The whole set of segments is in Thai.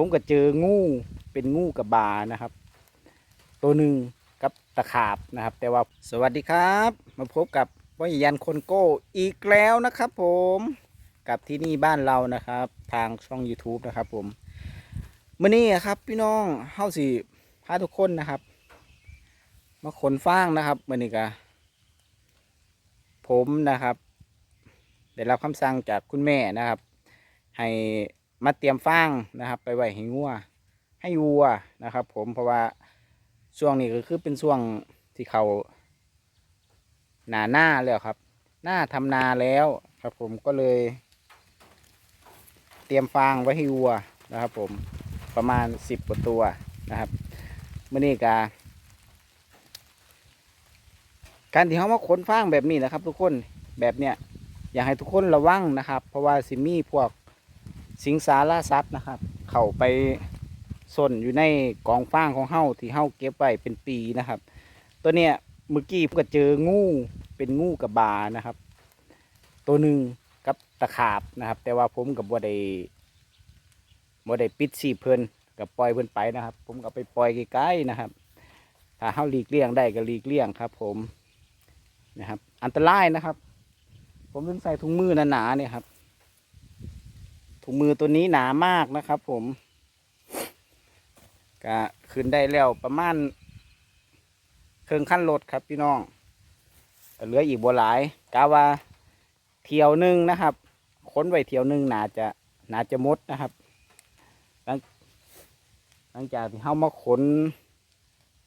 ผมก็เจองูเป็นงูกับบานะครับ ตัวหนึ่งกับตะขาบนะครับ แต่ว่าสวัสดีครับ มาพบกับวิญยันคนโก้อีกแล้วนะครับผมกับที่นี่บ้านเรานะครับ ทางช่อง YouTube นะครับผมมื่อนี้ครับพี่น้องเฮาสิพาทุกคนนะครับ มาขนฟางนะครับมื่อนี้ก็ผมนะครับได้รับคำสั่งจากคุณแม่นะครับ ให้ มาเตรียมฟางนะครับ ไปไว้ให้งัวให้วัวนะครับ ผมเพราะว่าช่วงนี้ก็คือเป็นช่วงที่เขาหนาหน้าแล้วครับ หน้าทำนาแล้วครับ ผมก็เลย เตรียมฟางไว้ให้วัวนะครับ ผมประมาณสิบกว่าตัวนะครับเมื่อนี้กาการที่เขามาขนฟางแบบนี้นะครับ ทุกคนแบบเนี้ยอยากให้ทุกคนระวังนะครับ เพราะว่าสิมีพวก สิงสาราสัตว์นะครับ เข้าไปซ่นอยู่ในกองฟางของเฮาที่เฮาเก็บไว้เป็นปีนะครับ ตัวเนี้ยเมื่อกี้ผมก็เจองูเป็นงูกับบานะครับ ตัวหนึ่งกับตะขาบนะครับ แต่ว่าผมกับบัวได้บัวได้ปิดสีเพิ่นกับปล่อยเพิ่นไปนะครับ ผมก็ไปปล่อยใกล้ๆนะครับ ถ้าเฮาหลีกเลี่ยงได้ก็หลีกเลี่ยงครับ ผมนะครับ อันตรายนะครับ ผมต้องใส่ถุงมือหนาๆเนี่ยครับ ถุงมือตัวนี้หนามากนะครับผมก็ขึ้นได้แล้วประมาณเครื่องขั้นรถครับพี่น้องเหลืออีกบัวหลายกาว่าเที่ยวหนึ่งนะครับ ค้นไว้เที่ยวหนึ่งน่าจะน่าจะมดนะครับ หลังหลังจากที่เข้ามาขน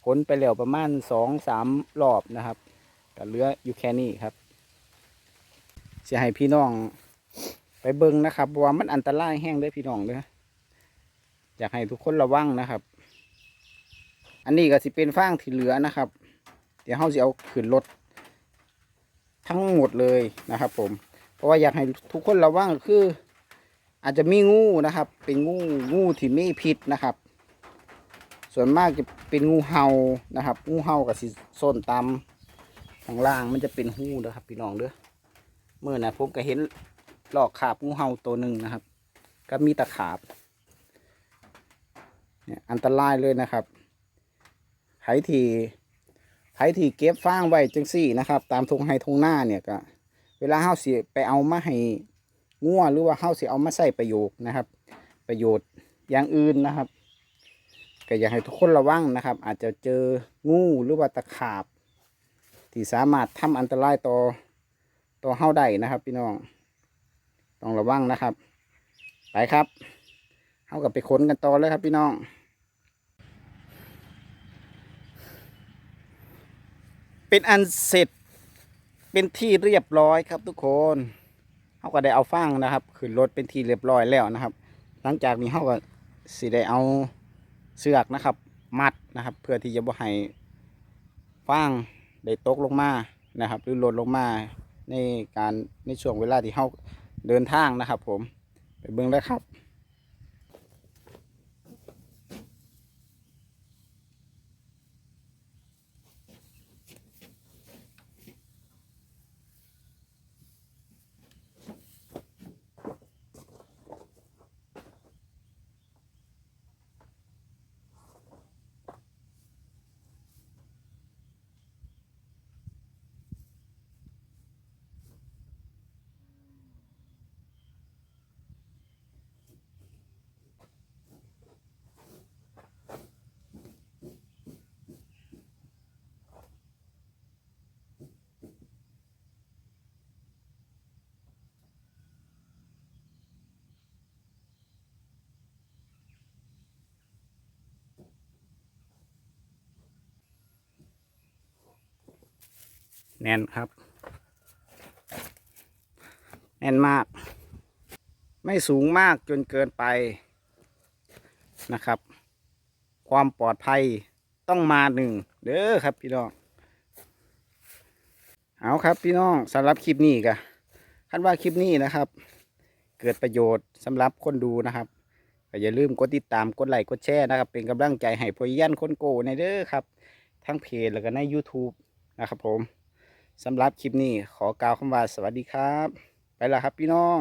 ขนไปแล้วประมาณสองสามรอบนะครับก็เหลืออยู่แค่นี้ครับจะให้พี่น้อง ไปเบิ่งนะครับว่ามันอันตรายแห้งเลยพี่น้องเลยอยากให้ทุกคนระวังนะครับ อันนี้ก็สิเป็นฟางที่เหลือนะครับ เดี๋ยวเราจะเอาขึ้นรถทั้งหมดเลยนะครับ ผม เพราะว่าอยากให้ทุกคนระวังคือ อาจจะมีงูนะครับ เป็นงูงูที่ไมีพิษนะครับ ส่วนมากจะเป็นงูเห่านะครับ งูเห่ากับสิส้นตามข้างล่างมันจะเป็นหูนะครับ พี่น้องเด้อเมื่อนะผมก็เห็น หลอกขาบงูเห่าตัวหนึ่งนะครับ ก็มีตะขาบเนี่ยอันตรายเลยนะครับไผที่ไผทีเก็บฟางไว้จังสี่นะครับ ตามทงไฮทงหน้าเนี่ยก็เวลาเฮาสิไปเอามาให้งัวหรือว่าเฮาสิเอามาใส่ประโยชน์นะครับ ประโยชน์อย่างอื่นนะครับก็อยากให้ทุกคนระวังนะครับ อาจจะเจองูหรือว่าตะขาบ ที่สามารถทำอันตรายต่อต่อเฮาได้นะครับ พี่น้อง ต้องระวังนะครับ ไปครับเอากับไปขนกันต่อเลยครับพี่น้องเป็นอันเสร็จเป็นที่เรียบร้อยครับทุกคนเขาก็ได้เอาฟางนะครับขึ้นรถเป็นที่เรียบร้อยแล้วนะครับ หลังจากนี้เขาก็สิได้เอาเสือกนะครับ มัดนะครับ เพื่อที่จะบ่ให้ฟางได้ตกลงมานะครับ หรือหล่นลงมาในการในช่วงเวลาที่เขา เดินทางนะครับ ผมไปเบิ่งแลยครับ แน่นครับ แน่นมาก ไม่สูงมากจนเกินไปนะครับ ความปลอดภัยต้องมาหนึ่งเด้อครับพี่น้อง เอาครับพี่น้องสำหรับคลิปนี้ก็คันว่าคลิปนี้นะครับ เกิดประโยชน์สำหรับคนดูนะครับอย่าลืมกดติดตามกดไลค์กดแชร์นะครับ เป็นกำลังใจให้พอยันคนโกในเด้อครับ ทั้งเพจแล้วก็ใน YouTube นะครับผม สำหรับคลิปนี้ขอกล่าวคำว่าสวัสดีครับ ไปแล้วครับพี่น้อง